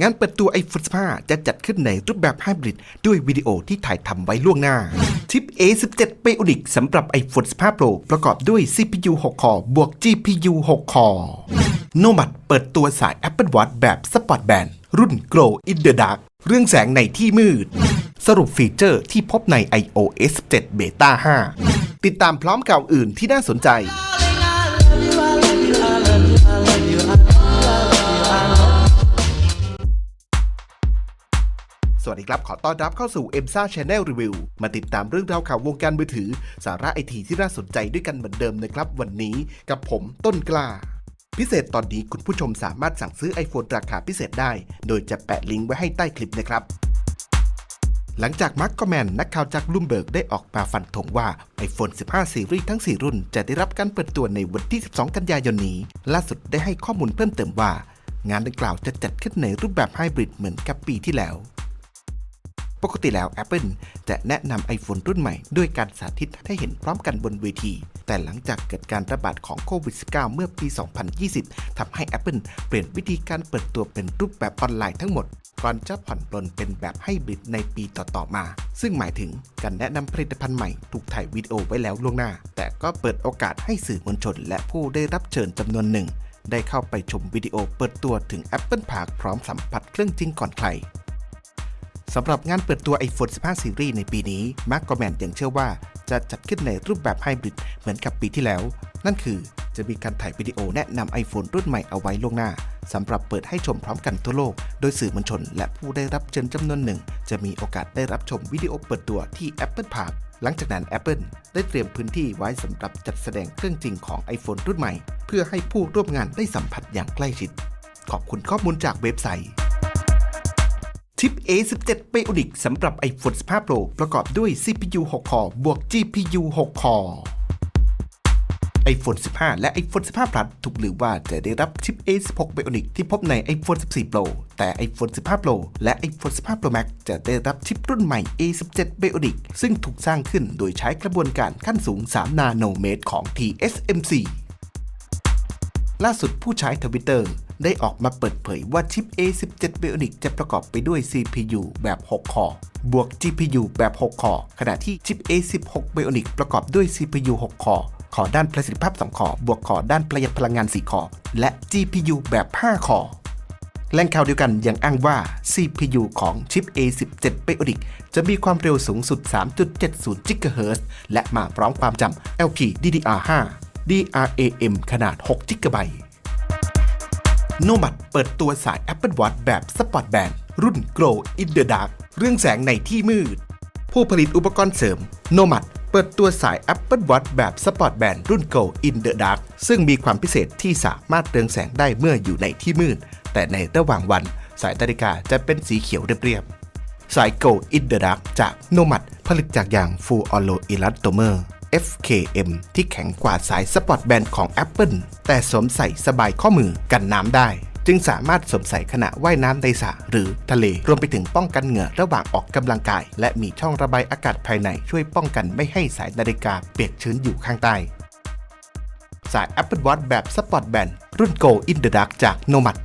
งานเปิดตัว iPhone 15 จะจัดขึ้นในรูปแบบไฮบริดด้วยวิดีโอที่ถ่ายทำไว้ล่วงหน้า ชิป A17 Bionic สำหรับ iPhone 15 Pro ประกอบด้วย CPU 6 คอร์บวก GPU 6 คอร์ Nomad เปิดตัวสาย Apple Watch แบบสปอร์ตแบนรุ่น Glow in the Dark เรื่องแสงในที่มืด สรุปฟีเจอร์ที่พบใน iOS 17 Beta 5 ติดตามพร้อมข่าวอื่นที่น่าสนใจ สวัสดีครับ ขอต้อนรับเข้าสู่ e m s a Channel Review มาติดตามเรื่องราวข่าววงการมือถือ สาระไอทีที่น่าสนใจด้วยกันเหมือนเดิมนะครับ วันนี้กับผมต้นกล้า พิเศษตอนนี้คุณผู้ชมสามารถสั่งซื้อ iPhone ราคาพิเศษได้ โดยจะแปะลิงก์ไว้ให้ใต้คลิปนะครับหลังจากมาร์กกแมน นักข่าวจากลูมเบิร์กได้ออกมาฟันธงว่า iPhone 15 ซีรีส์ทั้ง 4 รุ่น จะได้รับการเปิดตัวในวันที่ 12 กันยายนนี้ ล่าสุดได้ให้ข้อมูลเพิ่มเติมว่า งานดังกล่าวจะจัดขึ้นในรูปแบบไฮบริดเหมือนกับปีที่แล้ว ปกติแล้ว Apple จะแนะนำ iPhone รุ่นใหม่ด้วยการสาธิตให้เห็นพร้อมกันบนเวที แต่หลังจากเกิดการระบาดของโควิด -19 เมื่อปี 2020 ทำให้ Apple เปลี่ยนวิธีการเปิดตัวเป็นรูปแบบออนไลน์ทั้งหมด ก่อนจะผ่อนปลนเป็นแบบไฮบริดในปีต่อๆมา ซึ่งหมายถึงการแนะนำผลิตภัณฑ์ใหม่ถูกถ่ายวิดีโอไว้แล้วล่วงหน้า แต่ก็เปิดโอกาสให้สื่อมวลชน และผู้ได้รับเชิญจำนวนหนึ่งได้เข้าไปชมวิดีโอเปิดตัวถึง Apple Park พร้อมสัมผัสเครื่องจริงก่อนใคร สำหรับงานเปิดตัว iPhone 15ซีรีส์ในปีนี้ มาร์กกแมนยังเชื่อว่าจะจัดขึ้นในรูปแบบไฮบริดเหมือนกับปีที่แล้ว นั่นคือจะมีการถ่ายวิดีโอแนะนำ iPhone รุ่นใหม่เอาไว้ล่วงหน้าสำหรับเปิดให้ชมพร้อมกันทั่วโลก โดยสื่อมวลชนและผู้ได้รับเชิญจำนวนหนึ่ง จะมีโอกาสได้รับชมวิดีโอเปิดตัวที่ Apple Park หลังจากนั้น Apple ได้เตรียมพื้นที่ไว้สำหรับจัดแสดงเครื่องจริงของ iPhone รุ่นใหม่ เพื่อให้ผู้ร่วมงานได้สัมผัสอย่างใกล้ชิด ขอบคุณข้อมูลจากเว็บไซต์ ชิป A17 Bionic สำหรับ iPhone 15 Pro ประกอบด้วย CPU 6 คอบวก GPU 6 คอ iPhone 15 และ iPhone 15 Plus ถูกหรือว่าจะได้รับชิป A16 Bionic ที่พบใน iPhone 14 Pro แต่ iPhone 15 Pro และ iPhone 15 Pro Max จะได้รับชิปรุ่นใหม่ A17 Bionic ซึ่งถูกสร้างขึ้นโดยใช้กระบวนการขั้นสูง 3 นาโนเมตรของ TSMC ล่าสุดผู้ใช้ทวิตเตอร์ ได้ออกมาเปิดเผยว่าชิป A17 Bionic จะประกอบไปด้วย CPU แบบ 6 คอร์บวก GPU แบบ 6 คอร์ขณะที่ชิป A16 Bionic ประกอบด้วย CPU 6 คอร์คอด้านประสิทธิภาพ 2 คอร์บวกคอด้านประหยัดพลังงาน 4 คอร์และ GPU แบบ 5 คอแหล่งข่าวเดียวกันยังอ้างว่า CPU ของชิป A17 Bionic จะมีความเร็วสูงสุด 3.70 GHz และมาพร้อมความจำ LPDDR5 DRAM ขนาด 6 GB โนมัดเปิดตัวสาย Apple Watch แบบสปอร์ตแบนรุ่น Glow in the Dark เรื่องแสงในที่มืด ผู้ผลิตอุปกรณ์เสริมโนมัดเปิดตัวสาย Apple Watch แบบสปอร์ตแบนรุ่น Glow in the Dark ซึ่งมีความพิเศษที่สามารถเรืองแสงได้เมื่ออยู่ในที่มืด แต่ในระหว่างวันสายนาฬิกาจะเป็นสีเขียวเรียบๆสาย Glow in the Dark จากโนมัดผลิตจากยาง Full Alloy Elastomer FKM ที่แข็งกว่าสายสปอร์ตแบนด์ของ Apple แต่สวมใส่สบายข้อมือกันน้ำได้ จึงสามารถสวมใส่ขณะว่ายน้ำในสระหรือทะเลรวมไปถึงป้องกันเหงื่อระหว่างออกกำลังกาย และมีช่องระบายอากาศภายในช่วยป้องกันไม่ให้สายนาฬิกาเปียกชื้นอยู่ข้างใต้สาย Apple Watch แบบสปอร์ตแบนด์รุ่น Go in the Dark จาก Nomad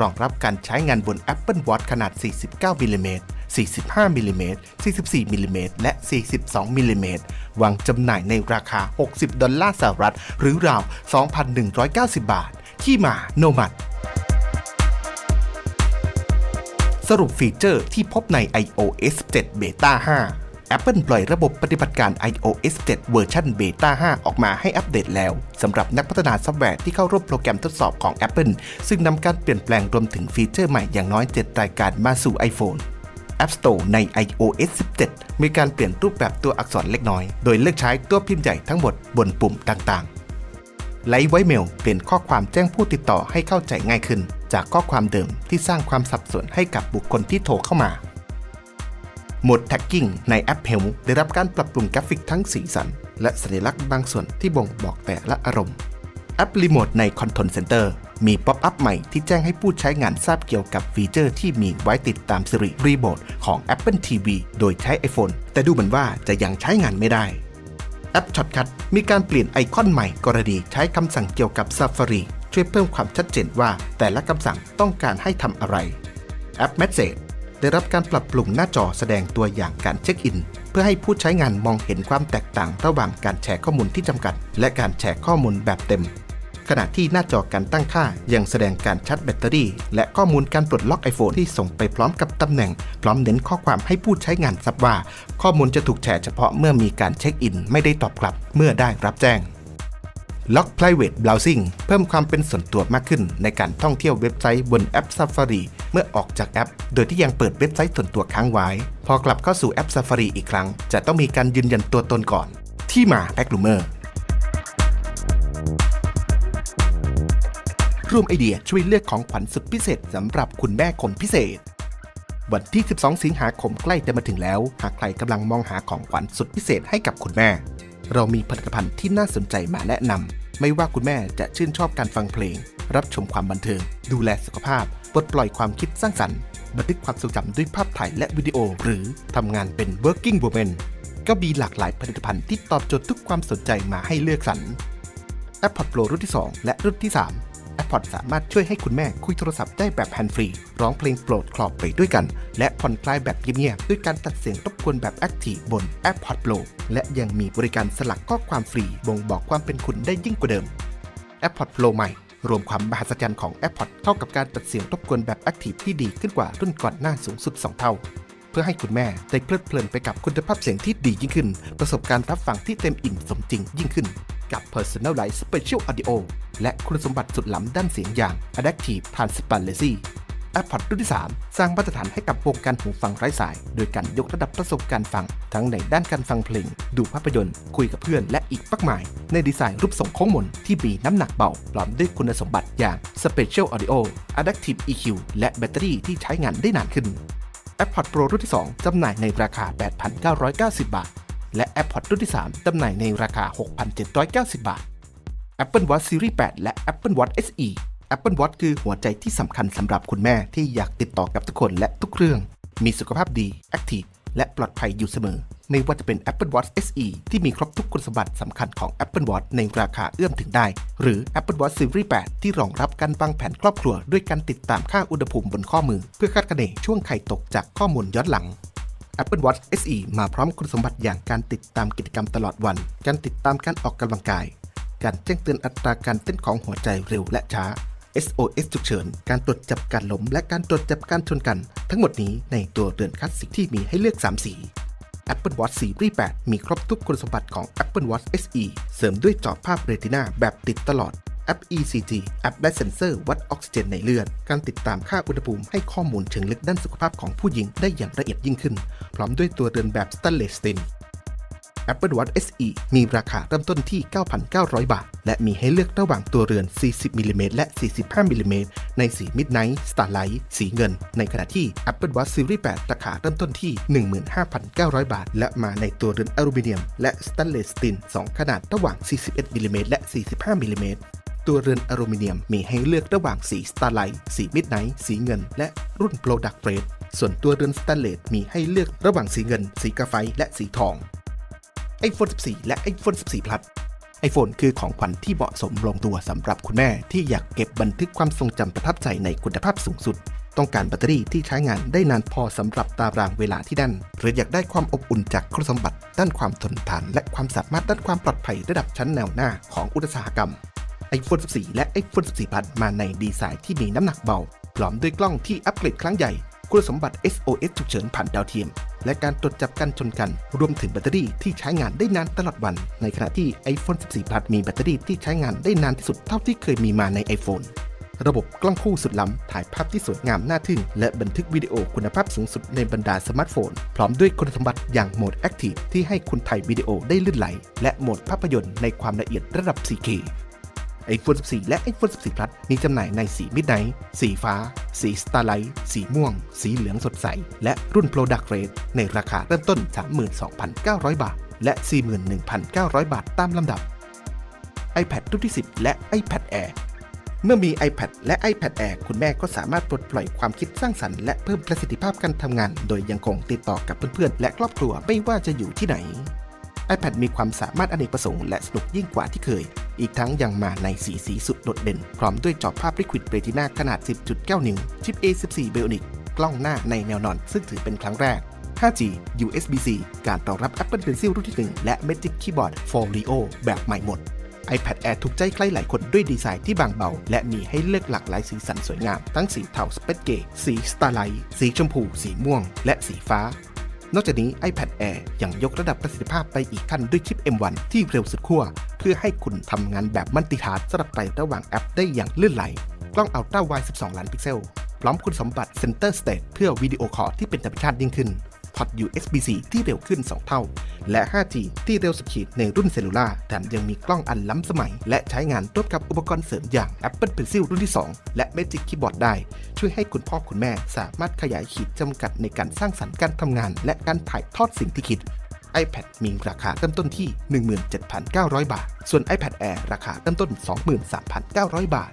รองรับการใช้งานบน Apple Watch ขนาด 49มิลลิเมตร 45มิลลิเมตร44มิลลิเมตรและ 42มิลลิเมตรวางจำหน่ายในราคา 60 ดอลลาร์สหรัฐ หรือราว 2,190 บาท ที่มาโนมัดสรุปฟีเจอร์ที่พบใน iOS 7 Beta 5 Apple ปล่อยระบบปฏิบัติการ iOS 7 เวอร์ชัน Beta 5 ออกมาให้อัปเดตแล้วสำหรับนักพัฒนาซอฟต์แวร์ที่เข้าร่วมโปรแกรมทดสอบของ Apple ซึ่งนำการเปลี่ยนแปลงรวมถึงฟีเจอร์ใหม่อย่างน้อย 7 รายการมาสู่ iPhone App Store ใน iOS 17 มีการเปลี่ยนรูปแบบตัวอักษรเล็กน้อย โดยเลือกใช้ตัวพิมพ์ใหญ่ทั้งหมดบนปุ่มต่างๆไลท์ไวเมลเปลี่ยนข้อความแจ้งผู้ติดต่อให้เข้าใจง่ายขึ้น จากข้อความเดิมที่สร้างความสับสนให้กับบุคคลที่โทรเข้ามาโหมด Tagging ในแอป Helm ได้รับการปรับปรุงกราฟิกทั้งสีสัน และสัญลักษณ์บางส่วนที่บ่งบอกแต่ละอารมณ์ แอป Remote ใน Control Center มีป๊อปอัพใหม่ที่แจ้งให้ผู้ใช้งานทราบเกี่ยวกับฟีเจอร์ที่มีไว้ติดตาม Siri Remote ของ Apple TV โดยใช้ iPhone แต่ดูเหมือนว่าจะยังใช้งานไม่ได้ แอป Shortcut มีการเปลี่ยนไอคอนใหม่กรณีใช้คำสั่งเกี่ยวกับ Safari ช่วยเพิ่มความชัดเจนว่าแต่ละคำสั่งต้องการให้ทำอะไร แอป Message ได้รับการปรับปรุงหน้าจอแสดงตัวอย่างการเช็คอิน เพื่อให้ผู้ใช้งานมองเห็นความแตกต่างระหว่างการแชร์ข้อมูลที่จำกัด และการแชร์ข้อมูลแบบเต็ม ขณะที่หน้าจอการตั้งค่า ยังแสดงการชาร์จแบตเตอรี่ และข้อมูลการปลดล็อก iPhone ที่ส่งไปพร้อมกับตำแหน่ง พร้อมเน้นข้อความให้ผู้ใช้งานทราบว่า ข้อมูลจะถูกแชร์เฉพาะเมื่อมีการเช็คอิน ไม่ได้ตอบกลับเมื่อได้รับแจ้ง Lock Private Browsing เพิ่มความเป็นส่วนตัวมากขึ้นในการท่องเที่ยวเว็บไซต์บนแอป Safari เมื่อออกจากแอป โดยที่ยังเปิดเว็บไซต์ส่วนตัวค้างไว้ พอกลับเข้าสู่แอป Safari อีกครั้ง จะต้องมีการยืนยันตัวตนก่อน ที่มา p a ร่วมไอเดียช่วยเลือกของขวัญสุดพิเศษสำหรับคุณแม่คนพิเศษ วันที่ 12 สิงหาคมใกล้จะมาถึงแล้ว หากใครกำลังมองหาของขวัญสุดพิเศษให้กับคุณแม่ เรามีผลิตภัณฑ์ที่น่าสนใจมาแนะนำไม่ว่าคุณแม่จะชื่นชอบการฟังเพลง รับชมความบันเทิง ดูแลสุขภาพปลดปล่อยความคิดสร้างสรรค์บันทึกความทรงจำด้วยภาพถ่ายและวิดีโอ หรือทำงานเป็น working woman ก็มีหลากหลายผลิตภัณฑ์ที่ตอบโจทย์ทุกความสนใจมาให้เลือกสรร AirPods Pro รุ่นที่ 2 และรุ่นที่ 3 AirPods สามารถช่วยให้คุณแม่คุยโทรศัพท์ได้แบบแฮนด์ฟรี ร้องเพลงโปรดคลอบไปด้วยกัน และผ่อนคลายแบบเงียบๆด้วยการตัดเสียงรบกวนแบบ Active บน a i r p o d Pro และยังมีบริการสลักข้อความฟรีบ่งบอกความเป็นคุณได้ยิ่งกว่าเดิม a i r p o d Pro ใหม่รวมความมหัศจรรย์ของ AirPods เท่ากับการตัดเสียงรบกวนแบบ Active ที่ดีขึ้นกว่ารุ่นก่อนหน้าสูงสุด 2 เท่า เพื่อให้คุณแม่ได้เพลิดเพลินไปกับคุณภาพเสียงที่ดียิ่งขึ้น ประสบการณ์รับฟังที่เต็มอิ่มสมจริงยิ่งขึ้น กับ Personalized Special Audio และคุณสมบัติสุดล้ำด้านเสียงอย่าง Adaptive Transparency AirPods รุ่นที่ 3 สร้างมาตรฐานให้กับวงการหูฟังไร้สาย โดยการยกระดับประสบการณ์ฟัง ทั้งในด้านการฟังเพลง ดูภาพยนตร์ คุยกับเพื่อนและอีกมากมาย ในดีไซน์รูปทรงโค้งมนที่มีน้ำหนักเบาพร้อมด้วยคุณสมบัติอย่าง Special Audio Adaptive EQ และแบตเตอรี่ที่ใช้งานได้นานขึ้น AirPods Pro รุ่นที่ 2 จำหน่ายในราคา 8,990 บาท และ AirPods รุ่นที่ 3 จำหน่ายในราคา 6,790 บาท Apple Watch Series 8 และ Apple Watch SE Apple Watch คือหัวใจที่สำคัญสำหรับคุณแม่ที่อยากติดต่อกับทุกคนและทุกเครื่อง มีสุขภาพดี Active และปลอดภัยอยู่เสมอ ไม่ว่าจะเป็น Apple Watch SE ที่มีครบทุกคุณสมบัติสำคัญของ Apple Watch ในราคาเอื้อมถึงได้ หรือ Apple Watch Series 8 ที่รองรับการวางแผนครอบครัว ด้วยการติดตามค่าอุณหภูมิบนข้อมือ เพื่อคาดคะเนช่วงไข่ตกจากข้อมูลย้อนหลัง Apple Watch SE มาพร้อมคุณสมบัติอย่างการติดตามกิจกรรมตลอดวัน การติดตามการออกกำลังกาย การแจ้งเตือนอัตราการเต้นของหัวใจเร็วและช้า SOS ฉุกเฉิน การตรวจจับการล้ม และการตรวจจับการชนกัน ทั้งหมดนี้ในตัวเรือนคลาสสิกที่มีให้เลือก 3 สี Apple Watch Series 8 มีครบทุกคุณสมบัติของ Apple Watch SE เสริมด้วยจอภาพเรตินาแบบติดตลอด แอป ECG แอปและเซ็นเซอร์วัดออกซิเจนในเลือด การติดตามค่าอุณหภูมิให้ข้อมูลเชิงลึกด้านสุขภาพของผู้หญิงได้อย่างละเอียดยิ่งขึ้น พร้อมด้วยตัวเรือนแบบ Stainless Steel Apple Watch SE มีราคาเริ่มต้นที่ 9,900 บาท และมีให้เลือกระหว่างตัวเรือน 40มิลลิเมตรและ 45มิลลิเมตรในสี Midnight Starlight สีเงิน ในขณะที่ Apple Watch Series 8 ราคาเริ่มต้นที่ 15,900 บาท และมาในตัวเรือนอลูมิเนียม และ Stainless Steel 2ขนาดระหว่าง 41มิลลิเมตรและ 45มิลลิเมตรตัวเรือนอลูมิเนียมมีให้เลือกระหว่างสี Starlight สี Midnight สีเงิน และรุ่น Product Grade ส่วนตัวเรือน Stainless มีให้เลือกระหว่างสีเงิน สีกาไฟและสีทอง iPhone 14 และ iPhone 14 Plus iPhone คือของขวัญที่เหมาะสมลงตัวสำหรับคุณแม่ที่อยากเก็บบันทึกความทรงจำประทับใจในคุณภาพสูงสุด ต้องการแบตเตอรี่ที่ใช้งานได้นานพอสำหรับตารางเวลาที่แน่นหรืออยากได้ความอบอุ่นจากคุณสมบัติ ด้านความทนทาน และความสามารถด้านความปลอดภัยระดับชั้นแนวหน้าของอุตสาหกรรม iPhone 14 และ iPhone 14 Plus มาในดีไซน์ที่มีน้ำหนักเบาพร้อมด้วยกล้องที่อัปเกรดครั้งใหญ่ คุณสมบัติ SOS ฉุกเฉินผ่านดาวเทียม และการตรวจจับการชนกัน รวมถึงแบตเตอรี่ที่ใช้งานได้นานตลอดวัน ในขณะที่ iPhone 14 Plus มีแบตเตอรี่ที่ใช้งานได้นานที่สุดเท่าที่เคยมีมาใน iPhone ระบบกล้องคู่สุดล้ำ ถ่ายภาพที่สวยงามน่าทึ่ง และบันทึกวิดีโอคุณภาพสูงสุดในบรรดาสมาร์ทโฟน พร้อมด้วยคุณสมบัติอย่างโหมด Active ที่ให้คุณถ่ายวิดีโอได้ลื่นไหล และโหมดภาพยนตร์ในความละเอียดระดับ 4K iPhone 14 และ iPhone 14 Plus มีจำหน่ายในสี Midnight สีฟ้า สี Starlight สีม่วง สีเหลืองสดใส และรุ่น Product Grade ในราคาเริ่มต้น 32,900 บาท และ 41,900 บาทตามลำดับ iPad รุ่นที่ 10 และ iPad Air เมื่อมี iPad และ iPad Air คุณแม่ก็สามารถปลดปล่อยความคิดสร้างสรรค์และเพิ่มประสิทธิภาพการทำงาน โดยยังคงติดต่อกับเพื่อนๆ และครอบครัวไม่ว่าจะอยู่ที่ไหน iPad มีความสามารถอเนกประสงค์และสนุกยิ่งกว่าที่เคย อีกทั้งยังมาในสีสีสุดโดดเด่น พร้อมด้วยจอภาพ Liquid Retina ขนาด 10.9 นิ้ว ชิป A14 Bionic กล้องหน้าในแนวนอน ซึ่งถือเป็นครั้งแรก 5G USB-C การรองรับ Apple Pencil รุ่นที่ 1 และ Magic Keyboard Folio แบบใหม่หมด iPad Air ถูกใจใครหลายคนด้วยดีไซน์ที่บางเบา และมีให้เลือกหลากหลายสีสันสวยงาม ทั้งสีเทาสเปซเกสี Starlight สีชมพู สีม่วง และสีฟ้า นอกจากนี้ iPad Air ยังยกระดับประสิทธิภาพไปอีกขั้นด้วยชิป M1 ที่เร็วสุดขั้วเพื่อให้คุณทำงานแบบมัลติทาสสลับไประหว่างแอปได้อย่างลื่นไหล กล้อง Ultra Wide 12 ล้านพิกเซล พร้อมคุณสมบัติ Center Stage เพื่อวิดีโอคอลที่เป็นธรรมชาติยิ่งขึ้น พอร์ต USB-C ที่เร็วขึ้น 2 เท่า และ 5G ที่เร็วสุดขีดในรุ่นเซลลูล่าแถมยังมีกล้องอันล้ำสมัย และใช้งานร่วมกับอุปกรณ์เสริมอย่าง Apple Pencil รุ่นที่ 2 และ Magic Keyboard ได้ ช่วยให้คุณพ่อคุณแม่สามารถขยายขีดจำกัดในการสร้างสรรค์การทำงาน และการถ่ายทอดสิ่งที่คิด iPad มีราคาเริ่มต้นที่ 17,900 บาท ส่วน iPad Air ราคาเริ่มต้น 23,900 บาท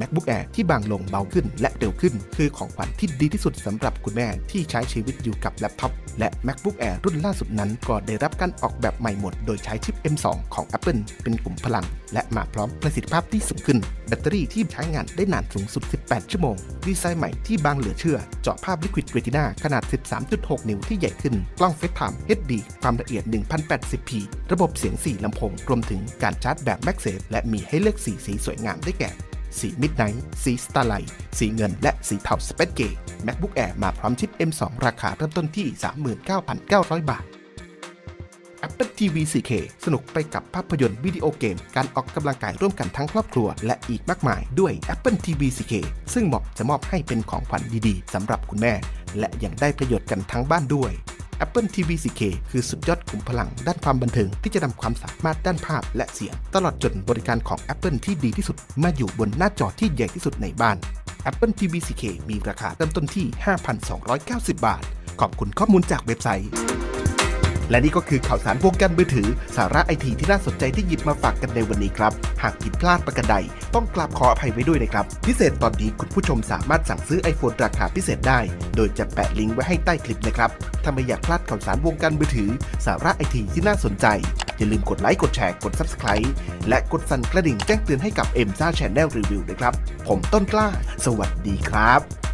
MacBook Air ที่บางลงเบาขึ้นและเร็วขึ้น คือของขวัญที่ดีที่สุดสำหรับคุณแม่ที่ใช้ชีวิตอยู่กับแล็ปท็อปและ MacBook Air รุ่นล่าสุดนั้น ก็ได้รับการออกแบบใหม่หมด โดยใช้ชิป M2 ของ Apple เป็นกลุ่มพลัง และมาพร้อมประสิทธิภาพที่สูงขึ้น แบตเตอรี่ที่ใช้งานได้นานสูงสุด 18 ชั่วโมง ดีไซน์ใหม่ที่บางเหลือเชื่อ เจาะภาพ Liquid Retina ขนาด 13.6 นิ้วที่ใหญ่ขึ้น กล้อง FaceTime HD ความละเอียด 1080p ระบบเสียง 4 ลำโพง รวมถึงการชาร์จแบบ MagSafe และมีให้เลือกสีสีสวยงามได้แก่ สีมิดไนท์สีสตาร์ไลท์สีเงินและสีเทาสเปซเกย์ MacBook Air มาพร้อมชิป M2 ราคาเริ่มต้นที่ 39,900 บาท Apple TV 4K สนุกไปกับภาพยนตร์วิดีโอเกม การออกกำลังกายร่วมกันทั้งครอบครัว และอีกมากมายด้วย Apple TV 4K ซึ่งเหมาะจะมอบให้เป็นของขวัญดีๆสำหรับคุณแม่ และยังได้ประโยชน์กันทั้งบ้านด้วย Apple TV 4K คือสุดยอดขุมพลังด้านความบันเทิงที่จะนำความสามารถด้านภาพและเสียง ตลอดจนบริการของ Apple ที่ดีที่สุด มาอยู่บนหน้าจอที่ใหญ่ที่สุดในบ้าน Apple TV 4K มีราคาเริ่มต้นที่ 5,290 บาท ขอบคุณข้อมูลจากเว็บไซต์ และนี่ก็คือข่าวสารวงการมือถือ สาระไอทีที่น่าสนใจที่หยิบมาฝากกันในวันนี้ครับ หากผิดพลาดประการใด ต้องกราบขออภัยไว้ด้วยนะครับ พิเศษตอนนี้คุณผู้ชมสามารถสั่งซื้อ iPhone ราคาพิเศษได้ โดยจะแปะลิงก์ไว้ให้ใต้คลิปนะครับถ้าไม่อยากพลาดข่าวสารวงการมือถือ สาระไอทีที่น่าสนใจ อย่าลืมกดไลค์กดแชร์กด Subscribe และกดสั่นกระดิ่งแจ้งเตือนให้กับ m อ็มซ่า Channel Review ด้วยครับ ผมต้นกล้า สวัสดีครับ